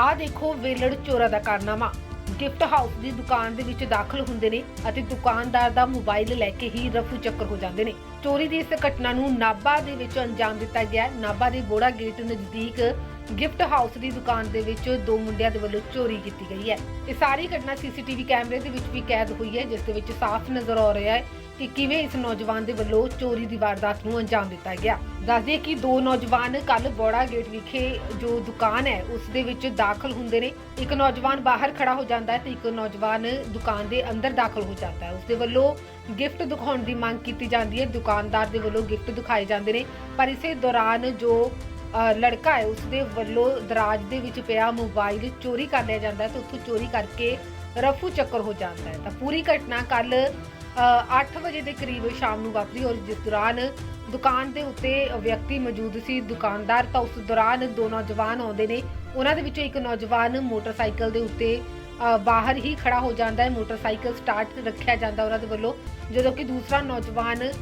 ਆ ਦੇਖੋ, ਵੇਲੜ ਚੋਰਾ ਦਾ ਕਾਰਨਾਮਾ। Gift house ਦੀ ਦੁਕਾਨ ਦੇ ਵਿੱਚ ਦਾਖਲ ਹੁੰਦੇ ਨੇ ਅਤੇ ਦੁਕਾਨਦਾਰ ਦਾ ਮੋਬਾਈਲ ਲੈ ਕੇ ਹੀ ਰਫੂ ਚੱਕਰ ਹੋ ਜਾਂਦੇ ਨੇ। ਚੋਰੀ ਦੀ ਇਸ ਘਟਨਾ ਨੂੰ ਨਾਭਾ ਦੇ ਵਿੱਚ ਅੰਜਾਮ ਦਿੱਤਾ ਗਿਆ ਹੈ। ਨਾਭਾ ਦੇ ਬੋੜਾ ਗੇਟ ਨਜ਼ਦੀਕ ਗਿਫਟ ਹਾਊਸ ਦੀ ਦੁਕਾਨ ਦੇ ਵਿੱਚ ਦੋ ਮੁੰਡਿਆਂ ਦੇ ਵੱਲੋਂ ਚੋਰੀ ਕੀਤੀ ਗਈ ਹੈ। ਇਹ ਸਾਰੀ ਘਟਨਾ ਸੀਸੀਟੀਵੀ ਕੈਮਰੇ ਦੇ ਵਿੱਚ ਵੀ ਕੈਦ ਹੋਈ ਹੈ, ਜਿਸ ਦੇ ਵਿੱਚ ਸਾਫ਼ ਨਜ਼ਰ ਆ ਰਿਹਾ ਹੈ ਕਿ ਕਿਵੇਂ ਇਸ ਨੌਜਵਾਨ ਦੇ ਵੱਲੋਂ ਚੋਰੀ ਦੀ ਵਾਰਦਾਤ ਨੂੰ ਅੰਜਾਮ ਦਿੱਤਾ ਗਿਆ। ਦੱਸਦੇ ਕਿ ਦੋ ਨੌਜਵਾਨ ਕੱਲ ਬੋੜਾ ਗੇਟ ਵਿਖੇ ਜੋ ਦੁਕਾਨ ਹੈ, ਉਸ ਦੇ ਵਿੱਚ ਦਾਖਲ ਹੁੰਦੇ ਨੇ। ਇੱਕ ਨੌਜਵਾਨ ਬਾਹਰ ਖੜਾ ਹੋ ਜਾਂਦਾ ਹੈ ਤੇ ਇੱਕ ਨੌਜਵਾਨ ਦੁਕਾਨ ਦੇ ਅੰਦਰ ਦਾਖਲ ਹੋ ਜਾਂਦਾ ਹੈ। ਉਸ ਦੇ ਵੱਲੋਂ ਗਿਫਟ ਦਿਖਾਉਣ ਦੀ ਮੰਗ ਕੀਤੀ ਜਾਂਦੀ ਹੈ। ਦੁਕਾਨਦਾਰ ਦੇ ਵੱਲੋਂ ਗਿਫਟ ਦਿਖਾਏ ਜਾਂਦੇ ਨੇ। ਪਰ ਇਸੇ ਦੌਰਾਨ ਜੋ ਲੜਕਾ ਹੈ, ਉਸ ਦੇ ਵੱਲੋਂ ਦਰਾਜ ਦੇ ਵਿੱਚ ਪਿਆ ਮੋਬਾਈਲ ਚੋਰੀ ਕਰ ਲਿਆ ਜਾਂਦਾ ਹੈ ਤੇ ਉੱਥੋਂ ਚੋਰੀ ਕਰਕੇ ਰਫੂ ਚੱਕਰ ਹੋ ਜਾਂਦਾ ਹੈ। ਤਾਂ ਪੂਰੀ ਘਟਨਾ ਕੱਲ 8 ਵਜੇ ਦੇ ਕਰੀਬ ਸ਼ਾਮ ਨੂੰ ਵਾਪਰੀ ਔਰ ਜਿਸ ਦੌਰਾਨ ਦੁਕਾਨ ਦੇ ਉੱਤੇ ਵਿਅਕਤੀ ਮੌਜੂਦ ਸੀ, ਦੁਕਾਨਦਾਰ ਤਾਂ ਉਸ ਦੌਰਾਨ ਦੋ ਨੌਜਵਾਨ ਆਉਂਦੇ ਨੇ। ਉਹਨਾਂ ਦੇ ਵਿੱਚੋਂ ਇੱਕ ਨੌਜਵਾਨ ਮੋਟਰਸਾਈਕਲ ਦੇ ਉੱਤੇ ਬਾਹਰ ਹੀ ਖੜਾ ਹੋ ਜਾਂਦਾ ਹੈ। ਮੋਟਰਸਾਈਕਲ ਸਟਾਰਟ ਰੱਖਿਆ ਜਾਂਦਾ ਉਹਨਾਂ ਦੇ ਵੱਲੋਂ, ਜਦੋਂ ਕਿ ਦੂਸਰਾ ਨੌਜਵਾਨ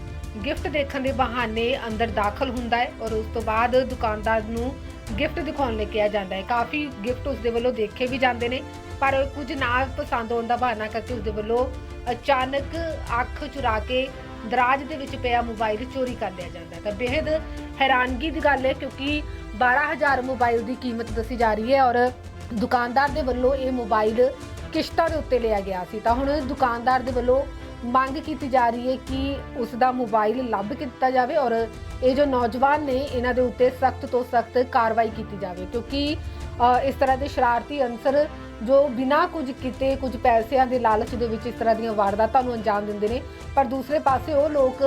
ਗਿਫਟ ਦੇਖਣ ਦੇ ਬਹਾਨੇ ਅੰਦਰ ਦਾਖਲ ਹੁੰਦਾ ਹੈ ਔਰ ਉਸ ਤੋਂ ਬਾਅਦ ਦੁਕਾਨਦਾਰ ਨੂੰ ਗਿਫਟ ਦਿਖਾਉਣ ਲਈ ਕਿਹਾ ਜਾਂਦਾ ਹੈ। ਕਾਫੀ ਗਿਫਟ ਉਸ ਦੇ ਵੱਲੋਂ ਦੇਖੇ ਵੀ ਜਾਂਦੇ ਨੇ, ਪਰ ਕੁਝ ਨਾ ਪਸੰਦ ਆਉਣ ਦਾ ਬਹਾਨਾ ਕਰਕੇ ਉਸ ਦੇ ਵੱਲੋਂ ਅਚਾਨਕ ਅੱਖ ਚੁਰਾ ਕੇ ਦਰਾਜ ਦੇ ਵਿੱਚ ਪਿਆ ਮੋਬਾਈਲ ਚੋਰੀ ਕਰ ਲਿਆ ਜਾਂਦਾ ਤਾਂ ਬੇहद ਹੈਰਾਨਗੀ ਦੀ ਗੱਲ ਹੈ ਕਿਉਂਕਿ 12000 ਮੋਬਾਈਲ ਦੀ ਕੀਮਤ ਦੱਸੀ ਜਾ ਰਹੀ ਹੈ ਔਰ ਦੁਕਾਨਦਾਰ ਦੇ ਵੱਲੋਂ ਇਹ ਮੋਬਾਈਲ ਕਿਸ਼ਤਾਂ ਦੇ ਉੱਤੇ ਲਿਆ ਗਿਆ ਸੀ। ਤਾਂ ਹੁਣ ਦੁਕਾਨਦਾਰ ਦੇ ਵੱਲੋਂ ਮੰਗ ਕੀਤੀ ਜਾ ਰਹੀ ਹੈ ਕਿ ਉਸ ਦਾ ਮੋਬਾਈਲ ਲੱਭ ਕੇ ਦਿੱਤਾ ਜਾਵੇ ਔਰ ਇਹ ਜੋ ਨੌਜਵਾਨ ਨੇ ਇਹਨਾਂ ਦੇ ਉੱਤੇ ਸਖਤ ਤੋਂ ਸਖਤ ਕਾਰਵਾਈ ਕੀਤੀ ਜਾਵੇ। ਕਿਉਂਕਿ ਅ, ਇਸ ਤਰ੍ਹਾਂ ਦੇ ਸ਼ਰਾਰਤੀ ਅਨਸਰ ਜੋ ਬਿਨਾਂ ਕੁਝ ਕੀਤੇ ਕੁਝ ਪੈਸਿਆਂ ਦੇ ਲਾਲਚ ਦੇ ਵਿੱਚ ਇਸ ਤਰ੍ਹਾਂ ਦੀਆਂ ਵਾਰਦਾਤਾਂ ਨੂੰ ਅੰਜਾਮ ਦਿੰਦੇ ਨੇ। ਪਰ ਦੂਸਰੇ ਪਾਸੇ ਉਹ ਲੋਕ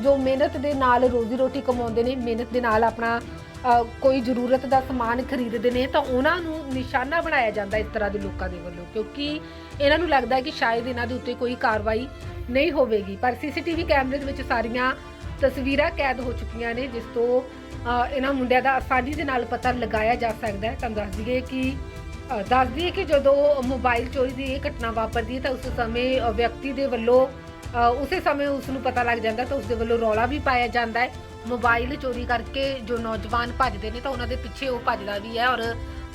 ਜੋ ਮਿਹਨਤ ਦੇ ਨਾਲ ਰੋਜ਼ੀ ਰੋਟੀ ਕਮਾਉਂਦੇ ਨੇ, ਮਿਹਨਤ ਦੇ ਨਾਲ ਆਪਣਾ ਕੋਈ ਜ਼ਰੂਰਤ ਦਾ ਸਮਾਨ ਖਰੀਦਦੇ ਨੇ, ਤਾਂ ਉਹਨਾਂ ਨੂੰ ਨਿਸ਼ਾਨਾ ਬਣਾਇਆ ਜਾਂਦਾ ਇਸ ਤਰ੍ਹਾਂ ਦੇ ਲੋਕਾਂ ਦੇ ਵੱਲੋਂ। ਕਿਉਂਕਿ ਇਹਨਾਂ ਨੂੰ ਲੱਗਦਾ ਹੈ ਕਿ ਸ਼ਾਇਦ ਇਹਨਾਂ ਦੇ ਉੱਤੇ ਕੋਈ ਕਾਰਵਾਈ ਨਹੀਂ ਹੋਵੇਗੀ। ਪਰ ਸੀਸੀਟੀਵੀ ਕੈਮਰੇ ਦੇ ਵਿੱਚ ਸਾਰੀਆਂ ਤਸਵੀਰਾਂ ਕੈਦ ਹੋ ਚੁੱਕੀਆਂ ਨੇ, ਜਿਸ ਤੋਂ ਇਹਨਾਂ ਮੁੰਡਿਆਂ ਦਾ ਆਸਾਨੀ ਦੇ ਨਾਲ ਪਤਾ ਲਗਾਇਆ ਜਾ ਸਕਦਾ ਹੈ। ਤਾਂ ਦੱਸ ਦਈਏ ਕਿ ਅ, ਦੱਸ ਕਿ ਜਦੋਂ ਮੋਬਾਈਲ ਚੋਰੀ ਦੀ ਇਹ ਘਟਨਾ ਵਾਪਰਦੀ ਹੈ ਤਾਂ ਉਸ ਸਮੇਂ ਵਿਅਕਤੀ ਦੇ ਵੱਲੋਂ ਉਸੇ ਸਮੇਂ ਉਸ ਨੂੰ ਪਤਾ ਲੱਗ ਜਾਂਦਾ ਤਾਂ ਉਸ ਦੇ ਵੱਲੋਂ ਰੌਲਾ ਵੀ ਪਾਇਆ ਜਾਂਦਾ ਹੈ। ਮੋਬਾਈਲ ਚੋਰੀ ਕਰਕੇ ਜੋ ਨੌਜਵਾਨ ਭੱਜਦੇ ਨੇ ਤਾਂ ਉਹਨਾਂ ਦੇ ਪਿੱਛੇ ਉਹ ਭੱਜਦਾ ਵੀ ਹੈ ਔਰ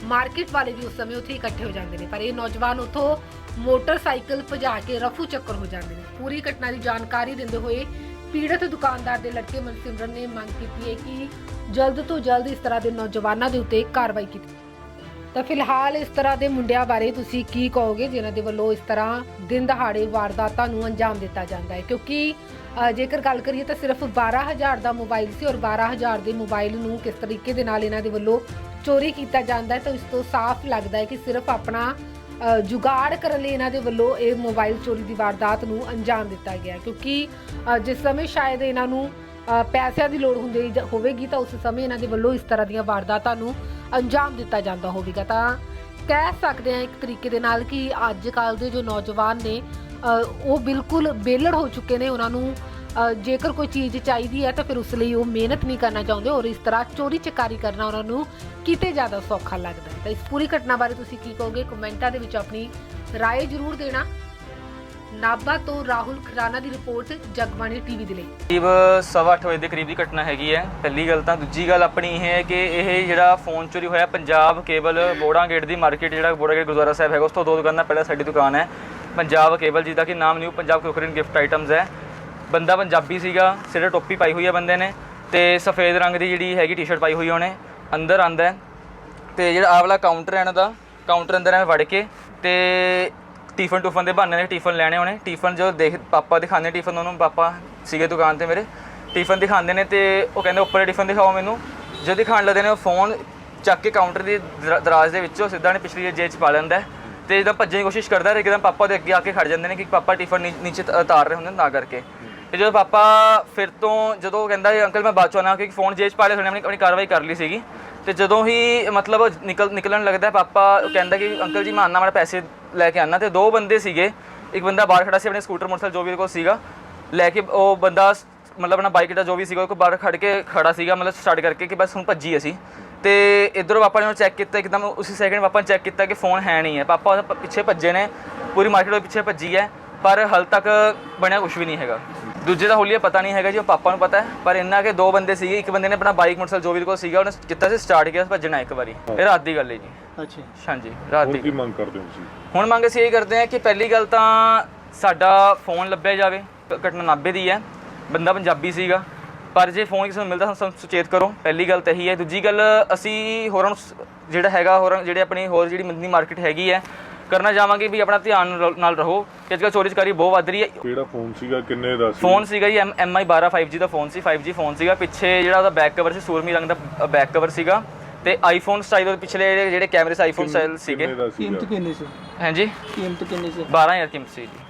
ਮਾਰਕੀਟ ਵਾਲੇ ਵੀ ਉਸ ਸਮੇਂ ਉੱਥੇ ਇਕੱਠੇ ਹੋ ਜਾਂਦੇ ਨੇ। ਪਰ ਇਹ ਨੌਜਵਾਨ ਉੱਥੋਂ ਮੋਟਰਸਾਈਕਲ ਭਜਾ ਕੇ ਰਫੂ ਚੱਕਰ ਹੋ ਜਾਂਦੇ ਨੇ। ਪੂਰੀ ਘਟਨਾ ਦੀ ਜਾਣਕਾਰੀ ਦਿੰਦੇ ਹੋਏ ਪੀੜਤ ਦੁਕਾਨਦਾਰ ਦੇ ਲੜਕੇ ਮਨਸਿਮਰਨ ਨੇ ਮੰਗ ਕੀਤੀ ਹੈ ਕਿ ਜਲਦ ਤੋਂ ਜਲਦ ਇਸ ਤਰ੍ਹਾਂ ਦੇ ਨੌਜਵਾਨਾਂ ਦੇ ਉੱਤੇ ਕਾਰਵਾਈ ਕੀਤੀ ਤਾਂ ਫਿਲਹਾਲ ਇਸ ਤਰ੍ਹਾਂ ਦੇ ਮੁੰਡਿਆਂ ਬਾਰੇ ਤੁਸੀਂ ਕੀ ਕਹੋਗੇ, ਜਿਨ੍ਹਾਂ ਦੇ ਵੱਲੋਂ ਇਸ ਤਰ੍ਹਾਂ ਦਿਨ ਦਹਾੜੇ ਵਾਰਦਾਤਾਂ ਨੂੰ ਅੰਜਾਮ ਦਿੱਤਾ ਜਾਂਦਾ ਹੈ? ਕਿਉਂਕਿ ਜੇਕਰ ਗੱਲ ਕਰੀਏ ਤਾਂ ਸਿਰਫ 12000 ਦਾ ਮੋਬਾਈਲ ਸੀ ਔਰ 12000 ਦੇ ਮੋਬਾਈਲ ਨੂੰ ਕਿਸ ਤਰੀਕੇ ਦੇ ਨਾਲ ਇਹਨਾਂ ਦੇ ਵੱਲੋਂ ਚੋਰੀ ਕੀਤਾ ਜਾਂਦਾ ਹੈ, ਤਾਂ ਇਸ ਤੋਂ ਸਾਫ਼ ਲੱਗਦਾ ਹੈ ਕਿ ਸਿਰਫ ਆਪਣਾ ਜੁਗਾੜ ਕਰਨ ਲਈ ਇਹਨਾਂ ਦੇ ਵੱਲੋਂ ਇਹ ਮੋਬਾਈਲ ਚੋਰੀ ਦੀ ਵਾਰਦਾਤ ਨੂੰ ਅੰਜਾਮ ਦਿੱਤਾ ਗਿਆ ਕਿਉਂਕਿ ਜਿਸ ਸਮੇਂ ਸ਼ਾਇਦ ਇਹਨਾਂ ਨੂੰ ਪੈਸਿਆਂ ਦੀ ਲੋੜ ਹੁੰਦੀ ਹੋਵੇਗੀ, ਤਾਂ ਉਸ ਸਮੇਂ ਇਹਨਾਂ ਦੇ ਵੱਲੋਂ ਇਸ ਤਰ੍ਹਾਂ ਦੀਆਂ ਵਾਰਦਾਤਾਂ ਨੂੰ ਅੰਜਾਮ ਦਿੱਤਾ ਜਾਂਦਾ ਹੋਵੇਗਾ ਤਾਂ ਕਹਿ ਸਕਦੇ ਹਾਂ ਇੱਕ ਤਰੀਕੇ ਦੇ ਨਾਲ ਕਿ ਅੱਜ ਕੱਲ ਦੇ ਜੋ ਨੌਜਵਾਨ ਨੇ ਅ, ਉਹ ਬਿਲਕੁਲ ਬੇਲੜ ਹੋ ਚੁੱਕੇ ਨੇ ਉਹਨਾਂ ਨੂੰ ਅ, ਜੇਕਰ ਕੋਈ ਚੀਜ਼ ਚਾਹੀਦੀ ਹੈ ਤਾਂ ਫਿਰ ਉਸ ਲਈ ਉਹ ਮਿਹਨਤ ਨਹੀਂ ਕਰਨਾ ਚਾਹੁੰਦੇ ਔਰ ਇਸ ਤਰ੍ਹਾਂ ਚੋਰੀ ਚਕਾਰੀ ਕਰਨਾ ਉਹਨਾਂ ਨੂੰ ਕਿਤੇ ਜ਼ਿਆਦਾ ਸੌਖਾ ਲੱਗਦਾ ਹੈ ਤਾਂ ਇਸ ਪੂਰੀ ਘਟਨਾ ਬਾਰੇ ਤੁਸੀਂ ਕੀ ਕਹੋਗੇ ਕਮੈਂਟਾਂ ਦੇ ਵਿੱਚ ਆਪਣੀ رائے ਜ਼ਰੂਰ ਦੇਣਾ ਨਾਭਾ ਤੋਂ ਰਾਹੁਲ ਖਰਾਨਾ ਦੀ ਰਿਪੋਰਟ ਜਗਬਾਣੀ ਟੀਵੀ ਦੇ ਲਈ। ਕਰੀਬ ਸਵਾ ਅੱਠ ਵਜੇ ਦੇ ਕਰੀਬ ਦੀ ਘਟਨਾ ਹੈਗੀ ਹੈ। ਪਹਿਲੀ ਗੱਲ ਤਾਂ ਦੂਜੀ ਗੱਲ ਆਪਣੀ ਇਹ ਹੈ ਕਿ ਇਹ ਜਿਹੜਾ ਫੋਨ ਚੋਰੀ ਹੋਇਆ, ਪੰਜਾਬ ਕੇਬਲ ਬੋੜਾ ਗੇਟ ਦੀ ਮਾਰਕੀਟ ਜਿਹੜਾ ਬੋੜਾ ਗੇਟ ਗੁਰਦੁਆਰਾ ਸਾਹਿਬ ਹੈਗਾ, ਉਸ ਤੋਂ ਦੋ ਦੁਕਾਨਾਂ ਪਹਿਲਾਂ ਸਾਡੀ ਦੁਕਾਨ ਹੈ। ਪੰਜਾਬ ਕੇਬਲ ਜਿਹਦਾ ਕਿ ਨਾਮ new Punjab crockery gift items ਹੈ। ਬੰਦਾ ਪੰਜਾਬੀ ਸੀਗਾ, ਸਿਰੇ ਟੋਪੀ ਪਾਈ ਹੋਈ ਹੈ ਬੰਦੇ ਨੇ ਤੇ ਸਫੇਦ ਰੰਗ ਦੀ ਜਿਹੜੀ ਹੈਗੀ ਟੀ-ਸ਼ਰਟ ਪਾਈ ਹੋਈ ਉਹਨੇ, ਅੰਦਰ ਆਂਦਾ ਹੈ। ਤੇ ਜਿਹੜਾ ਆਹ ਵਾਲਾ ਕਾਊਂਟਰ ਹੈ ਇਹਨਾਂ ਦਾ ਕਾਊਂਟਰ ਅੰਦਰ ਐਵੇਂ ਵੜ ਕੇ ਤੇ ਟਿਫਨ ਟੂਫਨ ਦੇ ਬਹਾਨੇ ਨੇ ਟਿਫਨ ਲੈਣੇ ਹੋਣੇ। ਟਿਫਨ ਜੋ ਦੇਖ ਪਾਪਾ ਦਿਖਾਉਂਦੇ ਟਿਫਨ ਉਹਨੂੰ, ਪਾਪਾ ਸੀਗੇ ਦੁਕਾਨ ਤੇ ਮੇਰੇ। ਟਿਫਨ ਦਿਖਾਉਂਦੇ ਨੇ ਤੇ ਉਹ ਕਹਿੰਦੇ, ਉੱਪਰ ਟਿਫਨ ਦਿਖਾਓ ਮੈਨੂੰ। ਜਦੋਂ ਦਿਖਾਣ ਲੱਗਦੇ ਨੇ, ਉਹ ਫੋਨ ਚੱਕ ਕੇ ਕਾਊਂਟਰ ਦੀ ਦਰਾਜ਼ ਦੇ ਵਿੱਚੋਂ ਸਿੱਧਾ ਨੇ ਪਿਛਲੀ ਜੇਬ 'ਚ ਪਾ ਲੈਂਦਾ ਹੈ। ਤੇ ਜਦੋਂ ਭੱਜਣ ਦੀ ਕੋਸ਼ਿਸ਼ ਕਰਦਾ ਹੈ ਇੱਕਦਮ ਪਾਪਾ ਦੇ ਅੱਗੇ ਆ ਕੇ ਖੜ ਜਾਂਦੇ ਨੇ ਕਿ ਪਾਪਾ ਟਿਫਨ ਨੀ- ਨੀਚੇ ਤ- ਉਤਾਰ ਰਹੇ ਹੁੰਦੇ ਨੇ ਤਾਂ ਕਰਕੇ। ਤੇ ਜਦੋਂ ਪਾਪਾ ਫਿਰ ਤੋਂ ਜਦੋਂ ਕਹਿੰਦਾ ਅੰਕਲ ਮੈਂ ਬਾਅਦ ਚੋਂ ਆਉਣਾ, ਕਿਉਂਕਿ ਫੋਨ ਜੇਬ 'ਚ ਪਾ ਲਿਆ, ਉਹਨੇ ਆਪਣੀ ਆਪਣੀ ਕਾਰਵਾਈ ਕਰ ਲਈ ਸੀਗੀ। ਤੇ ਜਦੋਂ ਹੀ ਮਤਲਬ ਨਿਕਲ, ਨਿਕਲਣ ਲੱਗਦਾ ਪਾਪਾ ਕਹਿੰਦਾ ਕਿ, ਅੰਕਲ ਜੀ, ਮੈਂ ਆਨਾ ਮੈਂ ਪੈਸੇ ਲੈ ਕੇ ਆਨਾ ਤੇ ਦੋ ਬੰਦੇ ਸੀਗੇ। ਇੱਕ ਬੰਦਾ ਬਾਹਰ ਖੜਾ ਸੀ ਆਪਣੇ ਸਕੂਟਰ, ਮੋਟਰਸਾਈਕਲ, ਜੋ ਵੀ ਕੋਲ ਸੀਗਾ। ਲੈ ਕੇ ਉਹ ਬੰਦਾ ਮਤਲਬ ਆਪਣਾ ਬਾਈਕ ਦਾ ਜੋ ਵੀ ਸੀਗਾ ਉਹ ਬਾਹਰ ਖੜ ਕੇ ਖੜਾ ਸੀਗਾ, ਮਤਲਬ ਸਟਾਰਟ ਕਰਕੇ ਕਿ ਬਸ ਹੁਣ ਭੱਜੀ ਅਸੀਂ। ਤੇ ਇਧਰੋਂ ਪਾਪਾ ਨੇ ਚੈੱਕ ਕੀਤਾ, ਇੱਕਦਮ ਉਸੇ ਸੈਕਿੰਡ ਪਾਪਾ ਨੇ ਚੈੱਕ ਕੀਤਾ ਕਿ ਫੋਨ ਹੈ ਨਹੀਂ ਹੈ। ਪਾਪਾ ਉਹਦੇ ਪਿੱਛੇ ਭੱਜੇ ਨੇ, ਪੂਰੀ ਮਾਰਕੀਟ ਦੇ ਪਿੱਛੇ ਭੱਜੀ ਹੈ, ਪਰ ਹਲ ਤੱਕ ਬਣਿਆ ਕੁਝ ਵੀ ਨਹੀਂ ਹੈਗਾ। ਦੂਜੇ ਦਾ ਹੋਲੀਆ ਪਤਾ ਨਹੀਂ ਹੈਗਾ ਜੀ, ਉਹ ਪਾਪਾ ਨੂੰ ਪਤਾ ਹੈ, ਪਰ ਇੰਨਾ ਕਿ ਦੋ ਬੰਦੇ ਸੀਗੇ, ਇੱਕ ਬੰਦੇ ਨੇ ਆਪਣਾ ਬਾਈਕ ਮੋਟਰਸਾਈਕਲ ਜੋ ਵੀ ਕੋਲ ਸੀਗਾ, ਉਹਨੇ ਕੀਤਾ ਸੀ ਸਟਾਰਟ ਕੀਤਾ ਭੱਜਣਾ ਇੱਕ ਵਾਰੀ। ਇਹ ਰਾਤ ਦੀ ਗੱਲ ਹੈ ਜੀ। ਅੱਛਾ ਹਾਂਜੀ ਰਾਤ ਹੁਣ ਦੀ ਕੀ ਮੰਗ ਕਰਦੇ ਹੋ ਤੁਸੀਂ? ਹੁਣ ਮੰਗ ਅਸੀਂ ਇਹ ਕਰਦੇ ਹਾਂ ਕਿ ਪਹਿਲੀ ਗੱਲ ਤਾਂ ਸਾਡਾ ਫੋਨ ਲੱਭਿਆ ਜਾਵੇ ਕ- ਘਟਨਾ ਨਾਭੇ ਦੀ ਹੈ ਬੰਦਾ ਪੰਜਾਬੀ ਸੀਗਾ। ਪਰ ਜੇ ਫੋਨ ਕਿਸੇ ਨੂੰ ਮਿਲਦਾ ਤਾਂ ਸਾਨੂੰ ਸੁਚੇਤ ਕਰੋ। ਪਹਿਲੀ ਗੱਲ ਤਾਂ ਇਹੀ ਹੈ। ਦੂਜੀ ਗੱਲ ਅਸੀਂ ਹੋਰਾਂ ਨੂੰ ਸ- ਜਿਹੜਾ ਹੈਗਾ ਹੋਰਾਂ ਜਿਹੜੇ ਆਪਣੀ ਹੋਰ ਜਿਹੜੀ ਮੰਦੀ ਮਾਰਕੀਟ ਹੈਗੀ ਹੈ ਕਰਨਾ ਚਾਹਾਂਗੇ ਵੀ ਆਪਣਾ ਧਿਆਨ ਨਾਲ- ਨਾਲ ਰਹੋ। ਕਿ ਅੱਜਕੱਲ੍ਹ ਚੋਰੀ ਚਕਾਰੀ ਬਹੁਤ ਵੱਧ ਰਹੀ ਹੈ। ਕਿਹੜਾ ਫੋਨ ਸੀਗਾ ਕਿੰਨੇ ਦਾ ਸੀ? ਫੋਨ ਸੀਗਾ ਜੀ MI 12 5G ਦਾ ਫੋਨ ਸੀ। 5G ਫੋਨ ਸੀਗਾ। ਪਿੱਛੇ ਜਿਹੜਾ ਉਹਦਾ ਬੈਕ ਕਵਰ ਸੀ ਸੂਰਮੀ ਰੰਗ ਦਾ ਬੈਕ ਕਵਰ ਸੀਗਾ। ਤੇ ਆਈਫੋਨ ਸਟਾਈਲ ਦੇ ਪਿਛਲੇ ਜਿਹੜੇ- ਜਿਹੜੇ ਕੈਮਰੇ ਸੀ ਆਈਫੋਨ ਸਟਾਈਲ ਸੀਗਾ। ਕੀਮਤ ਕਿੰਨੀ ਸੀ? ਹਾਂਜੀ? ਕੀਮਤ ਕਿੰਨੀ ਸੀ? 12000 ਕੀਮਤ ਸੀ ਜੀ